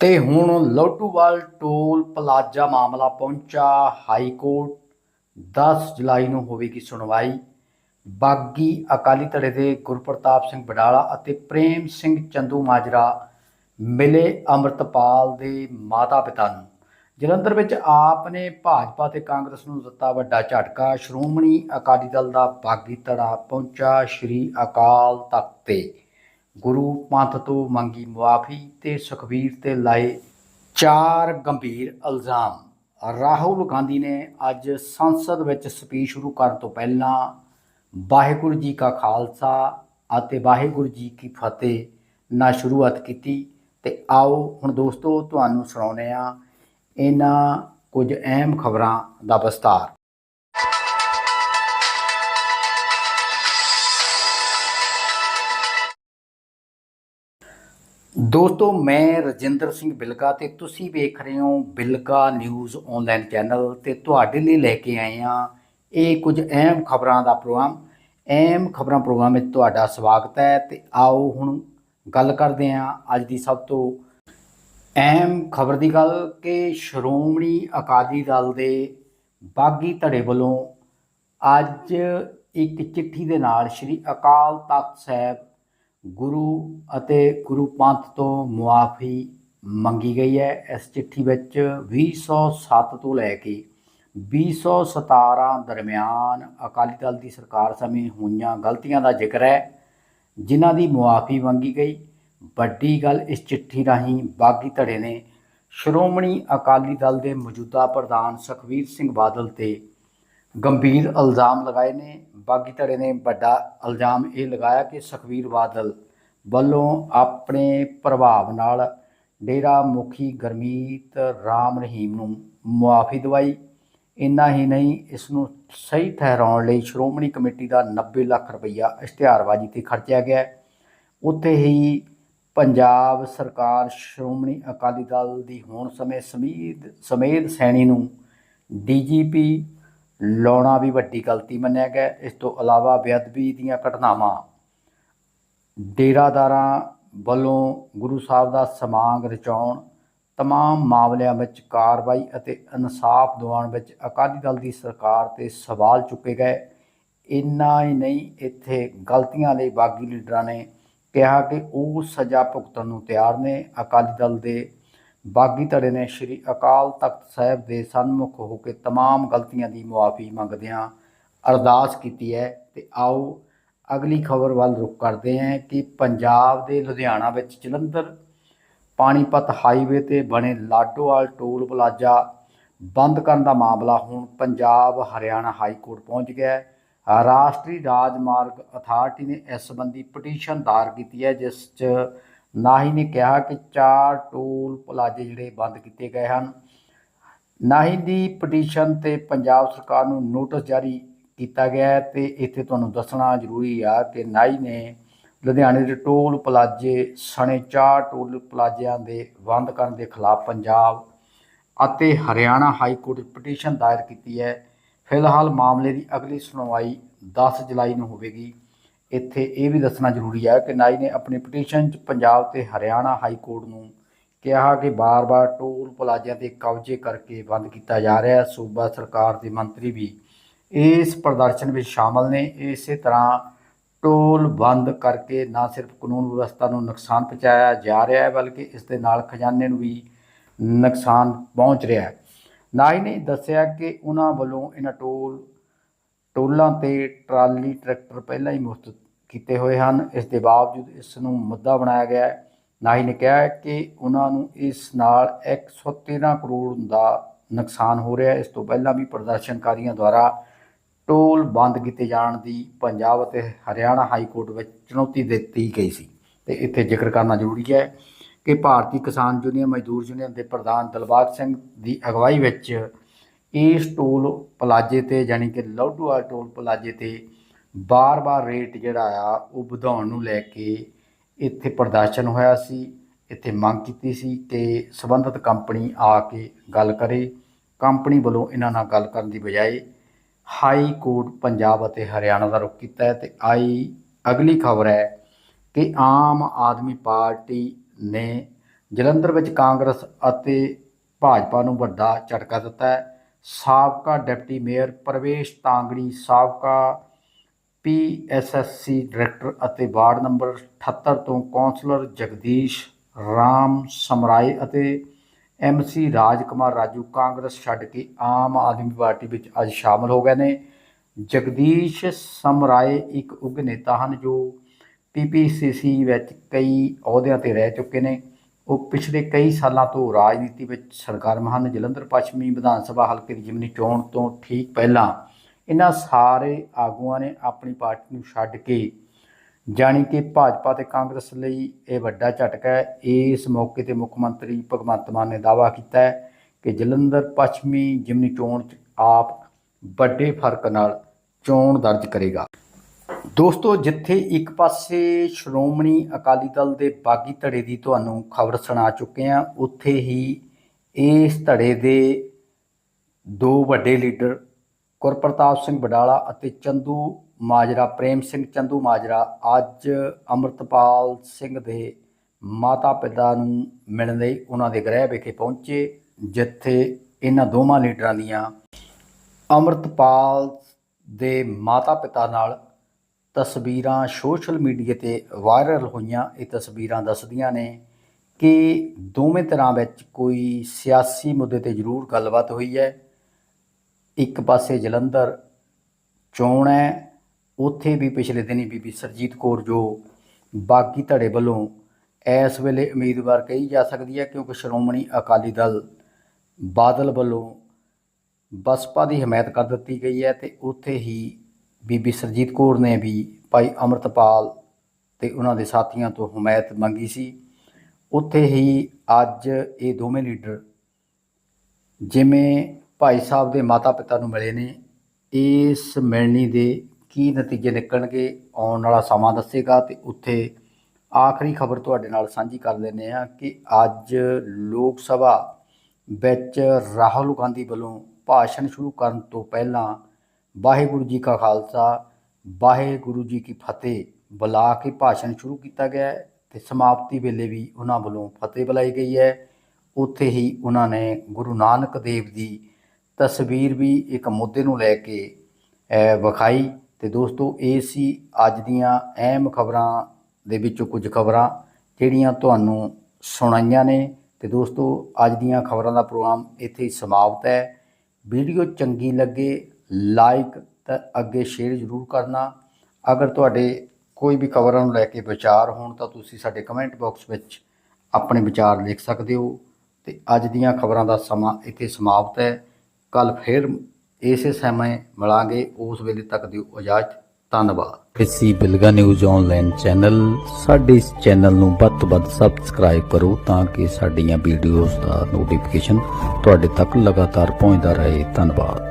ਤੇ ਹੁਣ ਲੋਟੂਵਾਲ toll plaza ਮਾਮਲਾ ਪਹੁੰਚਾ ਹਾਈ ਕੋਰਟ 10 ਜੁਲਾਈ ਨੂੰ ਹੋਵੇਗੀ ਸੁਣਵਾਈ। ਬਾਗੀ ਅਕਾਲੀ ਧੜੇ ਦੇ ਗੁਰਪ੍ਰਤਾਪ ਸਿੰਘ ਬਡਾਲਾ ਅਤੇ ਪ੍ਰੇਮ ਸਿੰਘ ਚੰਦੂ ਮਾਜਰਾ ਮਿਲੇ ਅੰਮ੍ਰਿਤਪਾਲ ਦੇ ਮਾਤਾ ਪਿਤਾ ਨੂੰ। ਜਲੰਧਰ ਵਿੱਚ ਆਪ ਨੇ ਭਾਜਪਾ ਤੇ ਕਾਂਗਰਸ ਨੂੰ ਦਿੱਤਾ ਵੱਡਾ ਝਟਕਾ। ਸ਼੍ਰੋਮਣੀ ਅਕਾਲੀ ਦਲ ਦਾ ਬਾਗੀ ਧੜਾ ਪਹੁੰਚਾ ਸ਼੍ਰੀ ਅਕਾਲ ਤਖਤ ਤੇ। ਗੁਰੂ ਪੰਥ ਤੋਂ ਮੰਗੀ ਮੁਆਫੀ ਤੇ ਸੁਖਬੀਰ ਤੇ ਲਾਏ ਚਾਰ ਗੰਭੀਰ ਇਲਜ਼ਾਮ। ਰਾਹੁਲ ਗਾਂਧੀ ਨੇ ਅੱਜ ਸੰਸਦ ਵਿੱਚ ਸਪੀਚ ਸ਼ੁਰੂ ਕਰਨ ਤੋਂ ਪਹਿਲਾਂ ਵਾਹਿਗੁਰੂ ਜੀ ਕਾ ਖਾਲਸਾ ਅਤੇ ਵਾਹਿਗੁਰੂ ਜੀ ਕੀ ਫਤਿਹ ਨਾਲ ਸ਼ੁਰੂਆਤ ਕੀਤੀ। ਤੇ ਆਓ ਹੁਣ ਦੋਸਤੋ, ਤੁਹਾਨੂੰ ਸੁਣਾਉਂਦੇ ਆ ਇਹਨਾਂ ਕੁਝ ਅਹਿਮ ਖਬਰਾਂ ਦਾ ਵਿਸਤਾਰ ਦੋਸਤੋ, ਮੈਂ ਰਜਿੰਦਰ ਸਿੰਘ ਬਿਲਗਾ ਤੇ ਤੁਸੀਂ ਵੇਖ ਰਹੇ ਹੋ ਬਿਲਗਾ ਨਿਊਜ਼ ਆਨਲਾਈਨ ਚੈਨਲ ਤੇ ਤੁਹਾਡੇ ਲਈ ਲੈ ਕੇ ਆਏ ਹਾਂ ਇਹ ਕੁਝ ਅਹਿਮ ਖਬਰਾਂ ਦਾ ਪ੍ਰੋਗਰਾਮ। ਅਹਿਮ ਖਬਰਾਂ ਪ੍ਰੋਗਰਾਮ ਵਿੱਚ ਤੁਹਾਡਾ ਸਵਾਗਤ ਹੈ ਤੇ ਆਓ ਹੁਣ ਗੱਲ ਕਰਦੇ ਹਾਂ ਅੱਜ ਦੀ ਸਭ ਤੋਂ ਅਹਿਮ ਖਬਰ ਦੀ ਗੱਲ ਕਿ ਸ਼੍ਰੋਮਣੀ ਅਕਾਲੀ ਦਲ ਦੇ ਬਾਗੀ ਧੜੇ ਵੱਲੋਂ ਅੱਜ ਇੱਕ ਚਿੱਠੀ ਦੇ ਨਾਲ ਸ੍ਰੀ ਅਕਾਲ ਤਖਤ ਸਾਹਿਬ ਗੁਰੂ ਅਤੇ ਗੁਰੂ ਪੰਥ ਤੋਂ ਮੁਆਫੀ ਮੰਗੀ ਗਈ ਹੈ। ਇਸ ਚਿੱਠੀ ਵਿੱਚ 2007 ਤੋਂ ਲੈ ਕੇ 2017 ਦਰਮਿਆਨ ਅਕਾਲੀ ਦਲ ਦੀ ਸਰਕਾਰ ਸਮੇਂ ਹੋਈਆਂ ਗਲਤੀਆਂ ਦਾ ਜ਼ਿਕਰ ਹੈ, ਜਿਨ੍ਹਾਂ ਦੀ ਮੁਆਫੀ ਮੰਗੀ ਗਈ। ਵੱਡੀ ਗੱਲ ਇਸ ਚਿੱਠੀ ਰਾਹੀਂ ਬਾਗੀ ਧੜੇ ਨੇ। ਸ਼੍ਰੋਮਣੀ ਅਕਾਲੀ ਦਲ ਦੇ ਮੌਜੂਦਾ ਪ੍ਰਧਾਨ ਸੁਖਬੀਰ ਸਿੰਘ ਬਾਦਲ ਤੇ ਗੰਭੀਰ ਇਲਜ਼ਾਮ ਲਗਾਏ ਨੇ। ਬਾਗੀ ਧੜੇ ਨੇ ਵੱਡਾ ਇਲਜ਼ਾਮ ਇਹ ਲਗਾਇਆ ਕਿ ਸੁਖਬੀਰ ਬਾਦਲ ਵੱਲੋਂ ਆਪਣੇ ਪ੍ਰਭਾਵ ਨਾਲ ਡੇਰਾ ਮੁਖੀ ਗਰਮੀਤ ਰਾਮ ਰਹੀਮ ਨੂੰ ਮੁਆਫੀ ਦਵਾਈ। ਇੰਨਾ ਹੀ ਨਹੀਂ, ਇਸ ਨੂੰ ਸਹੀ ਠਹਿਰਾਉਣ ਲਈ ਸ਼੍ਰੋਮਣੀ ਕਮੇਟੀ ਦਾ 90 ਲੱਖ ਰੁਪਈਆ ਇਸ਼ਤਿਹਾਰਬਾਜ਼ੀ ਤੇ ਖਰਚਿਆ ਗਿਆ ਉੱਥੇ ਹੀ ਪੰਜਾਬ ਸਰਕਾਰ ਸ਼੍ਰੋਮਣੀ ਅਕਾਲੀ ਦਲ ਦੀ ਹੋਣ ਸਮੇਂ ਸਮੀਦ ਸਮੇਧ ਸੈਣੀ ਨੂੰ ਡੀਜੀਪੀ ਲਾਉਣਾ ਵੀ ਵੱਡੀ ਗਲਤੀ ਮੰਨਿਆ ਗਿਆ। ਇਸ ਤੋਂ ਇਲਾਵਾ ਬੇਅਦਬੀ ਦੀਆਂ ਘਟਨਾਵਾਂ। ਡੇਰਾਦਾਰਾਂ ਵੱਲੋਂ ਗੁਰੂ ਸਾਹਿਬ ਦਾ ਸਮਾਂਗ ਰਚਾਉਣ, ਤਮਾਮ ਮਾਮਲਿਆਂ ਵਿੱਚ ਕਾਰਵਾਈ ਅਤੇ ਇਨਸਾਫ ਦਿਵਾਉਣ ਵਿੱਚ ਅਕਾਲੀ ਦਲ ਦੀ ਸਰਕਾਰ ਤੇ ਸਵਾਲ ਚੁੱਕੇ ਗਏ। ਇੰਨਾ ਹੀ ਨਹੀਂ, ਇੱਥੇ ਗਲਤੀਆਂ ਲਈ ਬਾਗੀ ਲੀਡਰਾਂ ਨੇ ਕਿਹਾ ਕਿ ਉਹ ਸਜ਼ਾ ਭੁਗਤਣ ਨੂੰ ਤਿਆਰ ਨੇ। ਅਕਾਲੀ ਦਲ ਦੇ ਬਾਗੀ ਧੜੇ ਨੇ ਸ੍ਰੀ ਅਕਾਲ ਤਖਤ ਸਾਹਿਬ ਦੇ ਸਨਮੁਖ ਹੋ ਕੇ तमाम ਗਲਤੀਆਂ ਦੀ ਮੁਆਫੀ ਮੰਗਦਿਆਂ ਅਰਦਾਸ ਕੀਤੀ ਹੈ ਤੇ ਆਓ ਅਗਲੀ ਖਬਰ ਵੱਲ ਰੁਖ ਕਰਦੇ ਹਾਂ ਕਿ ਪੰਜਾਬ ਦੇ ਲੁਧਿਆਣਾ ਵਿੱਚ ਜਲੰਧਰ ਪਾਣੀਪਤ ਹਾਈਵੇ ਤੇ ਬਣੇ ਲਾਡੋਵਾਲ ਟੋਲ ਪਲਾਜ਼ਾ ਬੰਦ ਕਰਨ ਦਾ ਮਾਮਲਾ ਹੁਣ ਪੰਜਾਬ ਹਰਿਆਣਾ ਹਾਈ ਕੋਰਟ ਪਹੁੰਚ ਗਿਆ ਹੈ ਰਾਸ਼ਟਰੀ ਰਾਜਮਾਰਗ ਅਥਾਰਟੀ ਨੇ ਇਸ ਸੰਬੰਧੀ ਪਟੀਸ਼ਨ ਦਾਇਰ ਕੀਤੀ ਹੈ ਜਿਸ 'ਚ ਨਾਹੀ ਨੇ ਕਿਹਾ ਕਿ ਚਾਰ ਟੋਲ ਪਲਾਜ਼ੇ ਜਿਹੜੇ ਬੰਦ ਕੀਤੇ ਗਏ ਹਨ। ਨਾਹੀ ਦੀ ਪਟੀਸ਼ਨ ਤੇ ਪੰਜਾਬ ਸਰਕਾਰ ਨੂੰ ਨੋਟਿਸ ਜਾਰੀ ਕੀਤਾ ਗਿਆ ਹੈ ਤੇ ਇੱਥੇ ਤੁਹਾਨੂੰ ਦੱਸਣਾ ਜ਼ਰੂਰੀ ਆ ਕਿ ਨਾਈ ਨੇ ਲੁਧਿਆਣੇ ਦੇ ਟੋਲ ਪਲਾਜ਼ੇ, ਸਣੇ ਚਾਰ ਟੋਲ ਪਲਾਜ਼ਿਆਂ ਦੇ ਬੰਦ ਕਰਨ ਦੇ ਖਿਲਾਫ ਪੰਜਾਬ ਅਤੇ ਹਰਿਆਣਾ ਹਾਈ ਕੋਰਟ ਪਟੀਸ਼ਨ ਦਾਇਰ ਕੀਤੀ ਹੈ। ਫਿਲਹਾਲ ਮਾਮਲੇ ਦੀ ਅਗਲੀ ਸੁਣਵਾਈ 10 ਜੁਲਾਈ ਨੂੰ ਹੋਵੇਗੀ। ਇੱਥੇ ਇਹ ਵੀ ਦੱਸਣਾ ਜ਼ਰੂਰੀ ਹੈ ਕਿ ਨਾਈ ਨੇ ਆਪਣੀ ਪਟੀਸ਼ਨ 'ਚ ਪੰਜਾਬ ਤੇ ਹਰਿਆਣਾ ਹਾਈ ਕੋਰਟ ਨੂੰ ਕਿਹਾ ਕਿ ਬਾਰ-ਬਾਰ ਟੋਲ ਪਲਾਜ਼ਿਆਂ ਤੇ ਕਬਜ਼ੇ ਕਰਕੇ ਬੰਦ ਕੀਤਾ ਜਾ ਰਿਹਾ ਹੈ। ਸੂਬਾ ਸਰਕਾਰ ਦੇ ਮੰਤਰੀ ਵੀ ਇਸ ਪ੍ਰਦਰਸ਼ਨ ਵਿੱਚ ਸ਼ਾਮਲ ਨੇ। ਇਸੇ ਤਰ੍ਹਾਂ ਟੋਲ ਬੰਦ ਕਰਕੇ ਨਾ ਸਿਰਫ ਕਾਨੂੰਨ ਵਿਵਸਥਾ ਨੂੰ ਨੁਕਸਾਨ ਪਹੁੰਚਾਇਆ ਜਾ ਰਿਹਾ ਹੈ, ਬਲਕਿ ਇਸ ਦੇ ਨਾਲ ਖਜ਼ਾਨੇ ਨੂੰ ਵੀ ਨੁਕਸਾਨ ਪਹੁੰਚ ਰਿਹਾ ਹੈ। ਨਾਈ ਨੇ ਦੱਸਿਆ ਕਿ ਉਹਨਾਂ ਵੱਲੋਂ ਇਹਨਾਂ ਟੋਲ, ਟੋਲਾਂ ਤੇ ਟਰਾਲੀ ਟਰੈਕਟਰ ਪਹਿਲਾਂ ਹੀ ਮੁਫਤ ਕੀਤੇ ਹੋਏ ਹਨ। ਇਸ ਦੇ ਬਾਵਜੂਦ ਇਸ ਨੂੰ ਮੁੱਦਾ ਬਣਾਇਆ ਗਿਆ ਹੈ। ਨਾਈ ਨੇ ਕਿਹਾ ਕਿ ਉਹਨਾਂ ਨੂੰ ਇਸ ਨਾਲ 113 ਕਰੋੜ ਦਾ ਨੁਕਸਾਨ ਹੋ ਰਿਹਾ ਹੈ। ਇਸ ਤੋਂ ਪਹਿਲਾਂ ਵੀ ਪ੍ਰਦਰਸ਼ਨਕਾਰੀਆਂ ਦੁਆਰਾ ਟੋਲ ਬੰਦ ਕੀਤੇ ਜਾਣ ਦੀ ਪੰਜਾਬ ਅਤੇ ਹਰਿਆਣਾ ਹਾਈ ਕੋਰਟ ਵਿੱਚ ਚੁਣੌਤੀ ਦਿੱਤੀ ਗਈ ਸੀ। ਤੇ ਇੱਥੇ ਜ਼ਿਕਰ ਕਰਨਾ ਜ਼ਰੂਰੀ ਹੈ ਕਿ ਭਾਰਤੀ ਕਿਸਾਨ ਯੂਨੀਅਨ, ਮਜ਼ਦੂਰ ਯੂਨੀਅਨ ਦੇ ਪ੍ਰਧਾਨ ਦਿਲਬਾਗ ਸਿੰਘ ਦੀ ਅਗਵਾਈ ਵਿੱਚ ਇਸ ਟੋਲ ਪਲਾਜ਼ੇ ਤੇ, ਯਾਨੀ ਕਿ ਲੋਡੂਆ ਟੋਲ ਪਲਾਜ਼ੇ ਤੇ ਬਾਰ-ਬਾਰ ਰੇਟ ਜਿਹੜਾ ਆ, ਉਹ ਵਧਾਉਣ ਨੂੰ ਲੈ ਕੇ ਇੱਥੇ ਪ੍ਰਦਰਸ਼ਨ ਹੋਇਆ ਸੀ, ਇੱਥੇ ਮੰਗ ਕੀਤੀ ਸੀ ਕਿ ਸੰਬੰਧਿਤ ਕੰਪਨੀ ਆ ਕੇ ਗੱਲ ਕਰੇ। ਕੰਪਨੀ ਵੱਲੋਂ ਇਹਨਾਂ ਨਾਲ ਗੱਲ ਕਰਨ ਦੀ ਬਜਾਏ ਹਾਈ ਕੋਰਟ ਪੰਜਾਬ ਅਤੇ ਹਰਿਆਣਾ ਦਾ ਰੁਖ ਕੀਤਾ ਹੈ ਤੇ ਆਈ, ਅਗਲੀ ਖਬਰ ਹੈ ਕਿ ਆਮ ਆਦਮੀ ਪਾਰਟੀ ਨੇ ਜਲੰਧਰ ਵਿੱਚ ਕਾਂਗਰਸ ਅਤੇ ਭਾਜਪਾ ਨੂੰ ਵੱਡਾ ਝਟਕਾ ਦਿੱਤਾ ਹੈ। ਸਾਬਕਾ ਡਿਪਟੀ ਮੇਅਰ ਪ੍ਰਵੇਸ਼ ਤਾਂਗੜੀ, ਸਾਬਕਾ ਪੀਐਸਐਸਸੀ ਡਾਇਰੈਕਟਰ ਅਤੇ ਵਾਰਡ ਨੰਬਰ 78 ਤੋਂ ਕੌਂਸਲਰ ਜਗਦੀਸ਼ ਰਾਮ ਸਮਰਾਏ ਅਤੇ ਐਮਸੀ ਰਾਜਕੁਮਾਰ ਰਾਜੂ ਕਾਂਗਰਸ ਛੱਡ ਕੇ ਆਮ ਆਦਮੀ ਪਾਰਟੀ ਵਿੱਚ ਅੱਜ ਸ਼ਾਮਲ ਹੋ ਗਏ ਨੇ। ਜਗਦੀਸ਼ ਸਮਰਾਏ ਇੱਕ ਉੱਘ ਨੇਤਾ ਹਨ ਜੋ ਪੀਪੀਸੀਸੀ ਵਿੱਚ ਕਈ ਅਹੁਦਿਆਂ ਤੇ ਰਹਿ ਚੁੱਕੇ ਨੇ। ਉਹ ਪਿਛਲੇ ਕਈ ਸਾਲਾਂ ਤੋਂ ਰਾਜਨੀਤੀ ਵਿੱਚ ਸਰਗਰਮ ਹਨ। ਜਲੰਧਰ ਪੱਛਮੀ ਵਿਧਾਨ ਸਭਾ ਹਲਕੇ ਦੀ ਜਿਮਨੀ ਚੋਣ ਤੋਂ ਠੀਕ ਪਹਿਲਾਂ ਇਹਨਾਂ ਸਾਰੇ ਆਗੂਆਂ ਨੇ ਆਪਣੀ ਪਾਰਟੀ ਨੂੰ ਛੱਡ ਕੇ, ਜਾਣੀ ਕਿ ਭਾਜਪਾ ਤੇ ਕਾਂਗਰਸ ਲਈ ਇਹ ਵੱਡਾ ਝਟਕਾ ਹੈ। ਇਸ ਮੌਕੇ ਤੇ ਮੁੱਖ ਮੰਤਰੀ ਭਗਵੰਤ ਮਾਨ ਨੇ ਦਾਅਵਾ ਕੀਤਾ ਹੈ ਕਿ ਜਲੰਧਰ ਪੱਛਮੀ ਜਿਮਨੀ ਚੋਣ 'ਚ ਆਪ ਵੱਡੇ ਫ਼ਰਕ ਨਾਲ ਚੋਣ ਦਰਜ ਕਰੇਗਾ। ਦੋਸਤੋ, ਜਿੱਥੇ ਇੱਕ ਪਾਸੇ ਸ਼੍ਰੋਮਣੀ ਅਕਾਲੀ ਦਲ ਦੇ ਬਾਗੀ ਧੜੇ ਦੀ ਤੁਹਾਨੂੰ ਖਬਰ ਸੁਣਾ ਚੁੱਕੇ ਹਾਂ, ਉੱਥੇ ਹੀ ਇਸ ਧੜੇ ਦੇ ਦੋ ਵੱਡੇ ਲੀਡਰ ਗੁਰਪ੍ਰਤਾਪ ਸਿੰਘ ਬਡਾਲਾ ਅਤੇ ਚੰਦੂ ਮਾਜਰਾ, ਪ੍ਰੇਮ ਸਿੰਘ ਚੰਦੂ ਮਾਜਰਾ ਅੱਜ ਅੰਮ੍ਰਿਤਪਾਲ ਸਿੰਘ ਦੇ ਮਾਤਾ ਪਿਤਾ ਨੂੰ ਮਿਲਣ ਲਈ ਉਹਨਾਂ ਦੇ ਗ੍ਰਹਿ ਵਿਖੇ ਪਹੁੰਚੇ, ਜਿੱਥੇ ਇਹਨਾਂ ਦੋਵਾਂ ਲੀਡਰਾਂ ਦੀਆਂ ਅੰਮ੍ਰਿਤਪਾਲ ਦੇ ਮਾਤਾ ਪਿਤਾ ਨਾਲ ਤਸਵੀਰਾਂ ਸੋਸ਼ਲ ਮੀਡੀਆ ਤੇ ਵਾਇਰਲ ਹੋਈਆਂ। ਇਹ ਤਸਵੀਰਾਂ ਦੱਸਦੀਆਂ ਨੇ ਕਿ ਦੋਵੇਂ ਤਰ੍ਹਾਂ ਵਿੱਚ ਕੋਈ ਸਿਆਸੀ ਮੁੱਦੇ ਤੇ ਜ਼ਰੂਰ ਗੱਲਬਾਤ ਹੋਈ ਹੈ। ਇੱਕ ਪਾਸੇ ਜਲੰਧਰ ਚੋਣ ਹੈ, ਉੱਥੇ ਵੀ ਪਿਛਲੇ ਦਿਨੀ ਬੀਬੀ ਸਰਜੀਤ ਕੌਰ ਜੋ ਬਾਗੀ ਧੜੇ ਵੱਲੋਂ ਇਸ ਵੇਲੇ ਉਮੀਦਵਾਰ ਕਹੀ ਜਾ ਸਕਦੀ ਹੈ ਕਿਉਂਕਿ ਸ਼੍ਰੋਮਣੀ ਅਕਾਲੀ ਦਲ ਬਾਦਲ ਵੱਲੋਂ ਬਸਪਾ ਦੀ ਹਮਾਇਤ ਕਰ ਦਿੱਤੀ ਗਈ ਹੈ ਤੇ ਉੱਥੇ ਹੀ ਬੀਬੀ ਸਰਜੀਤ ਕੌਰ ਨੇ ਵੀ ਭਾਈ ਅਮਰਤਪਾਲ ਤੇ ਉਹਨਾਂ ਦੇ ਸਾਥੀਆਂ ਤੋਂ ਹਮਾਇਤ ਮੰਗੀ ਸੀ। ਉੱਥੇ ਹੀ ਅੱਜ ਇਹ ਦੋਵੇਂ ਲੀਡਰ ਜਿਵੇਂ ਭਾਈ ਸਾਹਿਬ ਦੇ ਮਾਤਾ ਪਿਤਾ ਨੂੰ ਮਿਲੇ ਨੇ। ਇਸ ਮਿਲਣੀ ਦੇ ਕੀ ਨਤੀਜੇ ਨਿਕਲਣਗੇ ਆਉਣ ਵਾਲਾ ਸਮਾਂ ਦੱਸੇਗਾ ਤੇ ਉੱਥੇ ਆਖਰੀ ਖਬਰ ਤੁਹਾਡੇ ਨਾਲ ਸਾਂਝੀ ਕਰ ਲੈਂਦੇ ਆ ਕਿ ਅੱਜ ਲੋਕ ਸਭਾ ਵਿੱਚ ਰਾਹੁਲ ਗਾਂਧੀ ਵੱਲੋਂ ਭਾਸ਼ਣ ਸ਼ੁਰੂ ਕਰਨ ਤੋਂ ਪਹਿਲਾਂ ਵਾਹਿਗੁਰੂ ਜੀ ਕਾ ਖਾਲਸਾ, ਵਾਹਿਗੁਰੂ ਜੀ ਕੀ ਫਤਿਹ ਬੁਲਾ ਕੇ ਭਾਸ਼ਣ ਸ਼ੁਰੂ ਕੀਤਾ ਗਿਆ ਹੈ ਤੇ ਸਮਾਪਤੀ ਵੇਲੇ ਵੀ ਉਹਨਾਂ ਵੱਲੋਂ ਫਤਿਹ ਬੁਲਾਈ ਗਈ ਹੈ। ਉੱਥੇ ਹੀ ਉਹਨਾਂ ਨੇ ਗੁਰੂ ਨਾਨਕ ਦੇਵ ਦੀ ਤਸਵੀਰ ਵੀ ਇੱਕ ਮੁੱਦੇ ਨੂੰ ਲੈ ਕੇ ਵਿਖਾਈ। ਤੇ ਦੋਸਤੋ, ਇਹ ਸੀ ਅੱਜ ਦੀਆਂ ਅਹਿਮ ਖਬਰਾਂ ਦੇ ਵਿੱਚੋਂ ਕੁਝ ਖਬਰਾਂ, ਜਿਹੜੀਆਂ ਤੁਹਾਨੂੰ ਸੁਣਾਈਆਂ ਨੇ। ਤੇ ਦੋਸਤੋ, ਅੱਜ ਦੀਆਂ ਖਬਰਾਂ ਦਾ ਪ੍ਰੋਗਰਾਮ ਇੱਥੇ ਹੀ ਸਮਾਪਤ ਹੈ। ਵੀਡੀਓ ਚੰਗੀ ਲੱਗੇ, ਲਾਈਕ ਤੇ ਅੱਗੇ ਸ਼ੇਅਰ ਜ਼ਰੂਰ ਕਰਨਾ। ਅਗਰ ਤੁਹਾਡੇ ਕੋਈ ਵੀ ਖਬਰਾਂ ਨੂੰ ਲੈ ਕੇ ਵਿਚਾਰ ਹੋਣ, ਤਾਂ ਤੁਸੀਂ ਸਾਡੇ ਕਮੈਂਟ ਬਾਕਸ ਵਿੱਚ ਆਪਣੇ ਵਿਚਾਰ ਲਿਖ ਸਕਦੇ ਹੋ। ਤੇ ਅੱਜ ਦੀਆਂ ਖਬਰਾਂ ਦਾ ਸਮਾਂ ਇੱਥੇ ਸਮਾਪਤ ਹੈ। ਕੱਲ ਫਿਰ ਇਸੇ ਸਮੇਂ ਮਿਲਾਂਗੇ, ਉਸ ਵੇਲੇ ਤੱਕ ਦਿਓ ਇਜਾਜ਼ਤ, ਧੰਨਵਾਦ। ਇਸੀ ਬਿਲਗਾ ਨਿਊਜ਼ ਆਨਲਾਈਨ ਚੈਨਲ, ਸਾਡੇ ਇਸ ਚੈਨਲ ਨੂੰ ਵੱਧ ਤੋਂ ਵੱਧ ਸਬਸਕ੍ਰਾਈਬ ਕਰੋ ਤਾਂ ਕਿ ਸਾਡੀਆਂ ਵੀਡੀਓਜ਼ ਦਾ ਨੋਟੀਫਿਕੇਸ਼ਨ ਤੁਹਾਡੇ ਤੱਕ ਲਗਾਤਾਰ ਪਹੁੰਚਦਾ ਰਹੇ। ਧੰਨਵਾਦ।